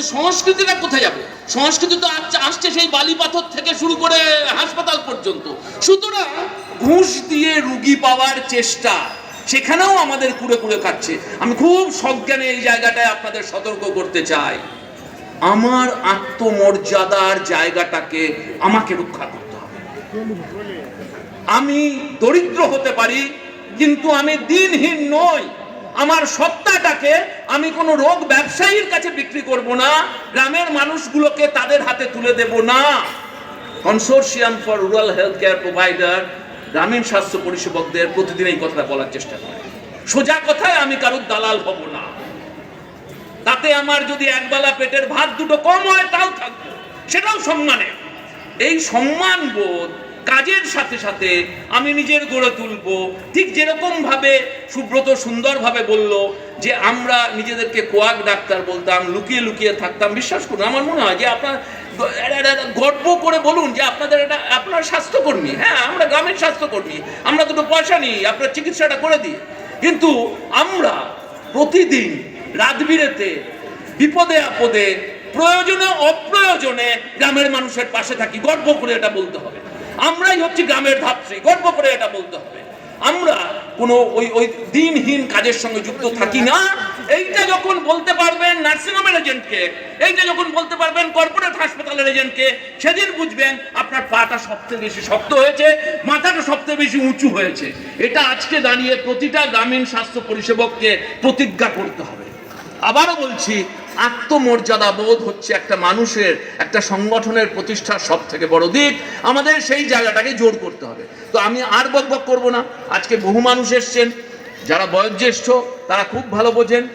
কিন্তু সংস্কৃতিটা কোথায় যাবে? সংস্কৃতি তো আজ- আসছে সেই বালি পাথর থেকে শুরু করে হাসপাতাল পর্যন্ত। সুতরাং ঘুষ দিয়ে রুগী পাওয়ার চেষ্টা, সেখানেও আমাদের কুড়ে কুড়ে খাচ্ছে। আমি খুব সজ্ঞানে এই জায়গাটায় আপনাদের সতর্ক করতে চাই। আমার আত্মমর্যাদার জায়গাটাকে আমাকে রক্ষা করতে হবে। আমি দরিদ্র হতে পারি, কিন্তু আমি দিনহীন নই। আমার সত্তাটাকে আমি কোনো রোগ ব্যবসায়ীর কাছে বিক্রি করব না, গ্রামের মানুষগুলোকে তাদের হাতে তুলে দেব না। Consortium for rural health care provider, গ্রামীণ স্বাস্থ্য পরিষেবকদের প্রতিদিন এই কথাটা বলার চেষ্টা করে। সোজা কথায় আমি কারোর দালাল হব না। তাতে আমার যদি একবেলা পেটের ভাত দুটো কম হয়, তাও থাকবে। সেটাও সম্মানে এই সম্মান বোধ কাজের সাথে সাথে আমি নিজের গড়ে তুলবো। ঠিক যেরকম ভাবে সুব্রত সুন্দরভাবে বলল যে, আমরা নিজেদেরকে কোয়াক ডাক্তার বলতাম, লুকিয়ে লুকিয়ে থাকতাম। বিশ্বাস করুন, আমার মনে হয় যে আপনার গর্ব করে বলুন যে, আপনাদের এটা, আপনার স্বাস্থ্যকর্মী। হ্যাঁ আমরা গ্রামের স্বাস্থ্যকর্মী, আমরা দুটো পয়সা নিই, আপনার চিকিৎসাটা করে দিই। কিন্তু আমরা প্রতিদিন রাত বিরেতে বিপদে আপদে, প্রয়োজনে অপ্রয়োজনে গ্রামের মানুষের পাশে থাকি। গর্ব করে এটা বলতে হবে। আমরাই হচ্ছি গ্রামের ধাত্রী গর্ব করে এটা বলতে হবে। আমরা কোনো ওই ওই দিনহীন কাজের সঙ্গে যুক্ত থাকি না। এইটা যখন বলতে পারবেন নার্সিংহোমের এজেন্টকে এইটা যখন বলতে পারবেন কর্পোরেট হাসপাতালের এজেন্টকে সেদিন বুঝবেন আপনার পাটা সবচেয়ে বেশি শক্ত হয়েছে, মাথাটা সবচেয়ে বেশি উঁচু হয়েছে। এটা আজকে দাঁড়িয়ে প্রতিটা গ্রামীণ স্বাস্থ্য পরিষেবককে প্রতিজ্ঞা করতে হবে। আবারও বলছি আত্মমর্যাদা বোধ হচ্ছে একটা মানুষের, একটা সংগঠনের প্রতিষ্ঠার সব থেকে বড় দিক। আমাদের সেই জায়গাটাকে জোর করতে হবে। তো আমি আর বক বক করব না। আজকে বহু মানুষ এসছেন। যারা বয়োজ্যেষ্ঠ, তারা খুব ভালো বোঝেন।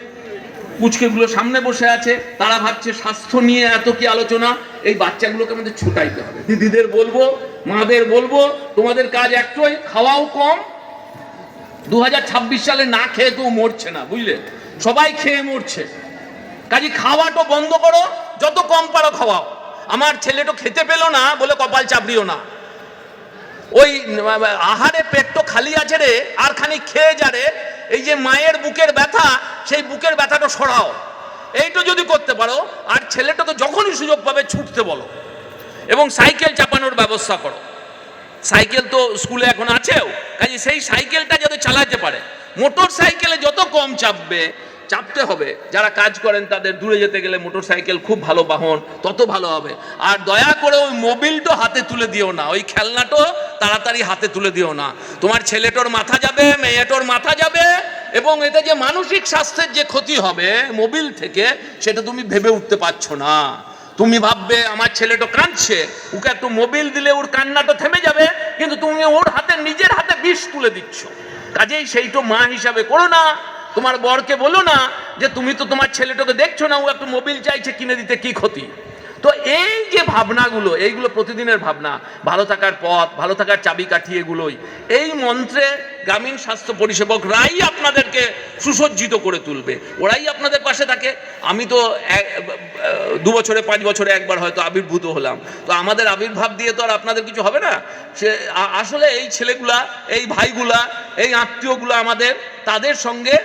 কুচকেগুলো সামনে বসে আছে। তারা ভাবছে, স্বাস্থ্য নিয়ে এত কি আলোচনা? এই বাচ্চাগুলোকে আমাদের ছুটাইতে হবে। দিদিদের বলব, মাদের বলব, তোমাদের কাজ একটাই, খাওয়াও কম। দু হাজার ছাব্বিশ সালে না খেয়ে কেউ মরছে না, বুঝলে? সবাই খেয়ে মরছে। কাজে খাওয়াটা বন্ধ করো, যত কম পারো খাওয়াও। আমার ছেলেটা খেতে পেল না বলে কপাল চাপড়িও না। ওই, আহারে পেট তো খালি আছে রে, আর খানি খেয়ে যা রে, এই যে মায়ের বুকের ব্যথা, সেই বুকের ব্যথাটা সরাও। এইটা যদি করতে পারো, আর ছেলেটা তো যখনই সুযোগ পাবে ছুটতে বলো। এবং সাইকেল চাপানোর ব্যবস্থা করো। সাইকেল তো স্কুলে এখন আছেও, কাজে সেই সাইকেলটা যাতে চালাতে পারে। মোটর সাইকেলে যত কম চাপবে চাপতে হবে। যারা কাজ করেন, তাদের দূরে যেতে গেলে মোটর সাইকেল খুব ভালো বাহন, তত ভালো হবে। আর দয়া করে ওই মোবিলটো হাতে তুলে দিও না, ওই খেলনাটো তাড়াতাড়ি হাতে তুলে দিও না। তোমার ছেলেটোর মাথা যাবে, মেয়েটোর মাথা যাবে, এবং এতে যে মানসিক স্বাস্থ্যের যে ক্ষতি হবে মোবিল থেকে, সেটা তুমি ভেবে উঠতে পারছ না। তুমি ভাববে, আমার ছেলেটা কাঁদছে, ওকে একটু মোবিল দিলে ওর কান্নাটা থেমে যাবে, কিন্তু তুমি ওর হাতে, নিজের হাতে বিষ তুলে দিচ্ছ। কাজেই সেইটা মা হিসাবে করো না তোমার বরকে বলো না যে তুমি তো তোমার ছেলেটাকে দেখছ না, ও একটু মোবিল চাইছে, কিনে দিতে কি ক্ষতি? তো এই যে ভাবনাগুলো, এইগুলো প্রতিদিনের ভাবনা, ভালো থাকার পথ, ভালো থাকার চাবিকাঠি এগুলোই, এই মন্ত্রে গ্রামীণ স্বাস্থ্য পরিষেবকরাই আপনাদেরকে সুসজ্জিত করে তুলবে। ওরাই আপনাদের পাশে থাকে। আমি তো দু বছরে, পাঁচ বছরে একবার হয়তো আবির্ভূত হলাম। তো আমাদের আবির্ভাব দিয়ে তো আর আপনাদের কিছু হবে না? সে আসলে এই ছেলেগুলা, এই ভাইগুলা, এই আত্মীয়গুলো আমাদের, তাদের সঙ্গে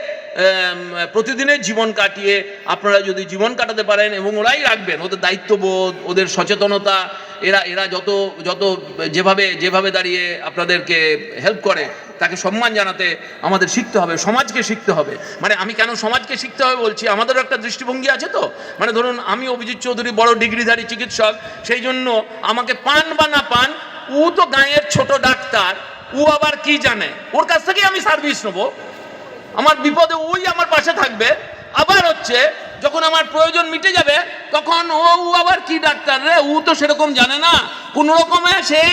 প্রতিদিনের জীবন কাটিয়ে আপনারা যদি জীবন কাটাতে পারেন এবং ওরাই রাখবেন, ওদের দায়িত্ববোধ, ওদের সচেতনতা, এরা এরা যত যত যেভাবে যেভাবে দাঁড়িয়ে আপনাদেরকে হেল্প করে, তাকে সম্মান জানাতে আমাদের শিখতে হবে, সমাজকে শিখতে হবে। মানে আমি কেন সমাজকে শিখতে হবে বলছি? আমাদেরও একটা দৃষ্টিভঙ্গি আছে তো। মানে ধরুন, আমি অভিজিৎ চৌধুরী বড় ডিগ্রিধারী চিকিৎসক, সেই জন্য আমাকে পান বা না পান ও তো গাঁয়ের ছোট ডাক্তার ও আবার কি জানে? ওর কাছ থেকেই আমি সার্ভিস নেব। আমার বিপদে ওই আমার পাশে থাকবে। আবার হচ্ছে, যখন আমার প্রয়োজন মিটে যাবে, তখন ও আবার কি ডাক্তার রে? ও তো সেরকম জানে না। কোন রকমে সেই